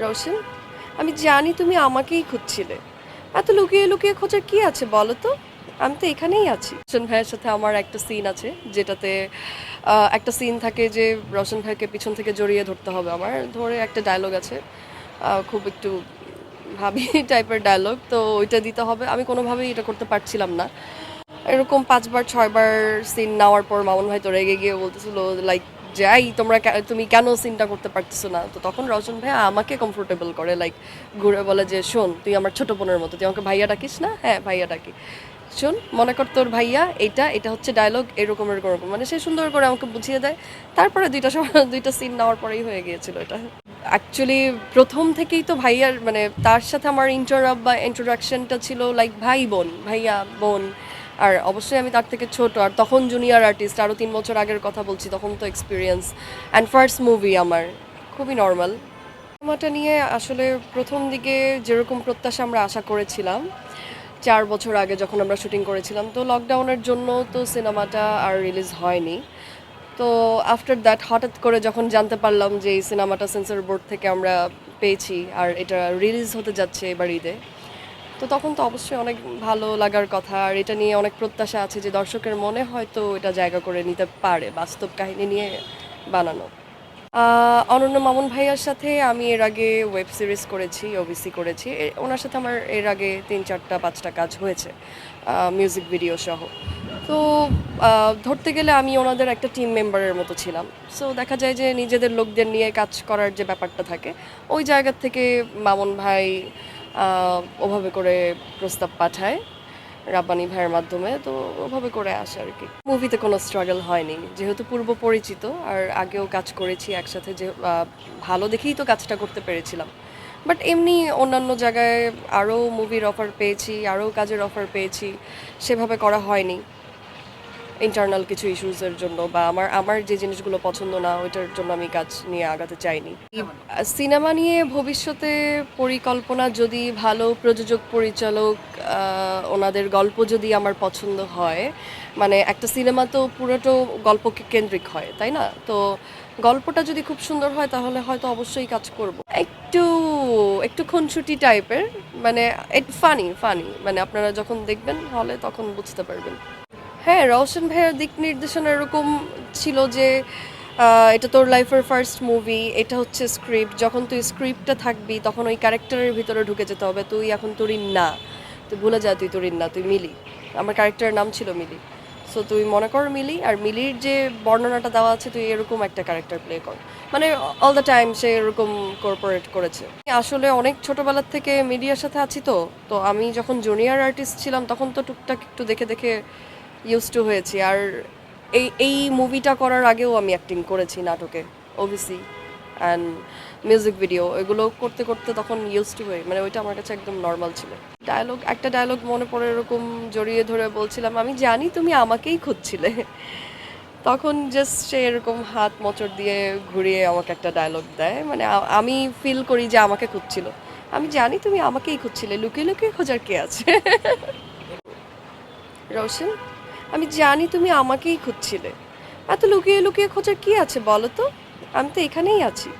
রোশন আমি জানি তুমি আমাকেই খুঁজছিলে। এত লুকিয়ে লুকিয়ে খোঁজার কি আছে বলো তো? আমি তো এখানেই আছি। রোশন ভাইয়ের সাথে আমার একটা সিন আছে, যেটাতে একটা সিন থাকে যে রোশন ভাইকে পিছন থেকে জড়িয়ে ধরতে হবে আমার। ধরে একটা ডায়লগ আছে খুব একটু ভাবি টাইপের ডায়লগ তো ওইটা দিতে হবে। আমি কোনোভাবেই এটা করতে পারছিলাম না। এরকম পাঁচবার, ছয়বার সিন নেওয়ার পর মামুন ভাই তো রেগে গিয়ে বলতেছিল লাইক যাই, তোমরা তুমি কেন সিনটা করতে পারতেছো না? তো তখন রজন ভাইয়া আমাকে কমফোর্টেবল করে লাইক ঘুরে বলে যে, শোন, তুই আমার ছোট বোনের মতো, তুই আমাকে ভাইয়া ডাকিস না? হ্যাঁ ভাইয়া ডাকি। শোন, মনে কর তোর ভাইয়া এটা এটা হচ্ছে ডায়লগ এরকম এরকম এরকম। মানে সে সুন্দর করে আমাকে বুঝিয়ে দেয়। তারপরে দুইটা সময় দুইটা সিন নেওয়ার পরেই হয়ে গিয়েছিল এটা। অ্যাকচুয়ালি প্রথম থেকেই তো ভাইয়ার মানে তার সাথে আমার ইন্টারাপ বা ইন্ট্রোডাকশনটা ছিল লাইক ভাই বোন ভাইয়া বোন আর অবশ্যই আমি তার থেকে ছোট, আর তখন জুনিয়র আর্টিস্ট আরও তিন বছর আগের কথা বলছি, তখন তো এক্সপিরিয়েন্স অ্যান্ড ফার্স্ট মুভি আমার, খুবই নর্মাল সিনেমাটা নিয়ে আসলে প্রথম দিকে যেরকম প্রত্যাশা আমরা আশা করেছিলাম, চার বছর আগে যখন আমরা শুটিং করেছিলাম, তো লকডাউনের জন্য তো সিনেমাটা আর রিলিজ হয়নি। তো আফটার দ্যাট হঠাৎ করে যখন জানতে পারলাম যে এই সিনেমাটা সেন্সর বোর্ড থেকে আমরা পেয়েছি, আর এটা রিলিজ হতে যাচ্ছে এবার ঈদে তো তখন তো অবশ্যই অনেক ভালো লাগার কথা। আর এটা নিয়ে অনেক প্রত্যাশা আছে যে দর্শকের মনে হয়তো এটা জায়গা করে নিতে পারে বাস্তব কাহিনী নিয়ে বানানো। অনন্য মামুন ভাইয়ার সাথে আমি এর আগে ওয়েব সিরিজ করেছি ওবিসি করেছি। ওনার সাথে আমার এর আগে তিন চারটা, পাঁচটা কাজ হয়েছে মিউজিক ভিডিও সহ। তো ধরতে গেলে আমি ওনাদের একটা টিম মেম্বারের মতো ছিলাম। সো দেখা যায় যে নিজেদের লোকদের নিয়ে কাজ করার যে ব্যাপারটা থাকে, ওই জায়গা থেকে মামুন ভাই ওভাবে করে প্রস্তাব পাঠায় রাব্বানি ভাইয়ের মাধ্যমে, তো ওভাবে করে আসে আর কি। মুভিতে কোনো স্ট্রাগল হয়নি, যেহেতু পূর্ব পরিচিত, আর আগেও কাজ করেছি একসাথে, যে ভালো দেখেই তো কাজটা করতে পেরেছিলাম। বাট এমনি অন্যান্য জায়গায় আরও মুভির অফার পেয়েছি, আরও কাজের অফার পেয়েছি, সেভাবে করা হয়নি। ইন্টারনাল কিছু ইস্যুসের জন্য বা আমার আমার যে জিনিসগুলো পছন্দ না, ওইটার জন্য আমি কাজ নিয়ে আগাতে চাইনি। সিনেমা নিয়ে ভবিষ্যতে পরিকল্পনা যদি ভালো প্রযোজক, পরিচালক ওনাদের গল্প যদি আমার পছন্দ হয় মানে একটা সিনেমা তো পুরোটো গল্পকে কেন্দ্রিক হয়, তাই না? তো গল্পটা যদি খুব সুন্দর হয়, তাহলে হয়তো অবশ্যই কাজ করব। একটু একটু খুনসুটি টাইপের মানে ফানি ফানি মানে আপনারা যখন দেখবেন, হলে তখন বুঝতে পারবেন। হ্যাঁ রওশন ভাইয়ের দিক নির্দেশনা এরকম ছিল যে এটা তোর লাইফের ফার্স্ট মুভি এটা হচ্ছে স্ক্রিপ্ট যখন তুই স্ক্রিপ্টটা থাকবি, তখন ওই ক্যারেক্টারের ভিতরে ঢুকে যেতে হবে। তুই এখন তুরিন না। তুই ভুলে যা, তুই তুরিন না, তুই মিলি। আমার ক্যারেক্টারের নাম ছিল মিলি। সো তুই মনে কর মিলি, আর মিলির যে বর্ণনাটা দেওয়া আছে, তুই এরকম একটা ক্যারেক্টার প্লে কর। মানে অল দ্য টাইম সে এরকম কর্পোরেট করেছে। আসলে অনেক ছোটোবেলার থেকে মিডিয়ার সাথে আছি তো। তো আমি যখন জুনিয়র আর্টিস্ট ছিলাম, তখন তো টুকটাক একটু দেখে দেখে ইউজ টু হয়েছি। আর এই এই মুভিটা করার আগেও আমি অ্যাক্টিং করেছি নাটকে ওবিসি অ্যান্ড মিউজিক ভিডিও এগুলো করতে করতে তখন ইউজ টু হয়ে মানে ওইটা আমার কাছে একদম নর্মাল ছিল। ডায়লগ একটা ডায়লগ মনে পড়ে এরকম জড়িয়ে ধরে বলছিলাম, আমি জানি তুমি আমাকেই খুঁজছিলে। তখন জাস্ট সে এরকম হাত মোচড় দিয়ে ঘুরিয়ে আমাকে একটা ডায়লগ দেয় মানে আমি ফিল করি যে আমাকে খুঁজছিল। আমি জানি তুমি আমাকেই খুঁজছিলে, লুকিয়ে লুকিয়ে খোঁজার কে আছে? রোশন? আমি জানি তুমি আমাকেই খুঁজছিলে। এত লুকিয়ে লুকিয়ে খোঁজার কি আছে বলো তো? আমি তো এখানেই আছি।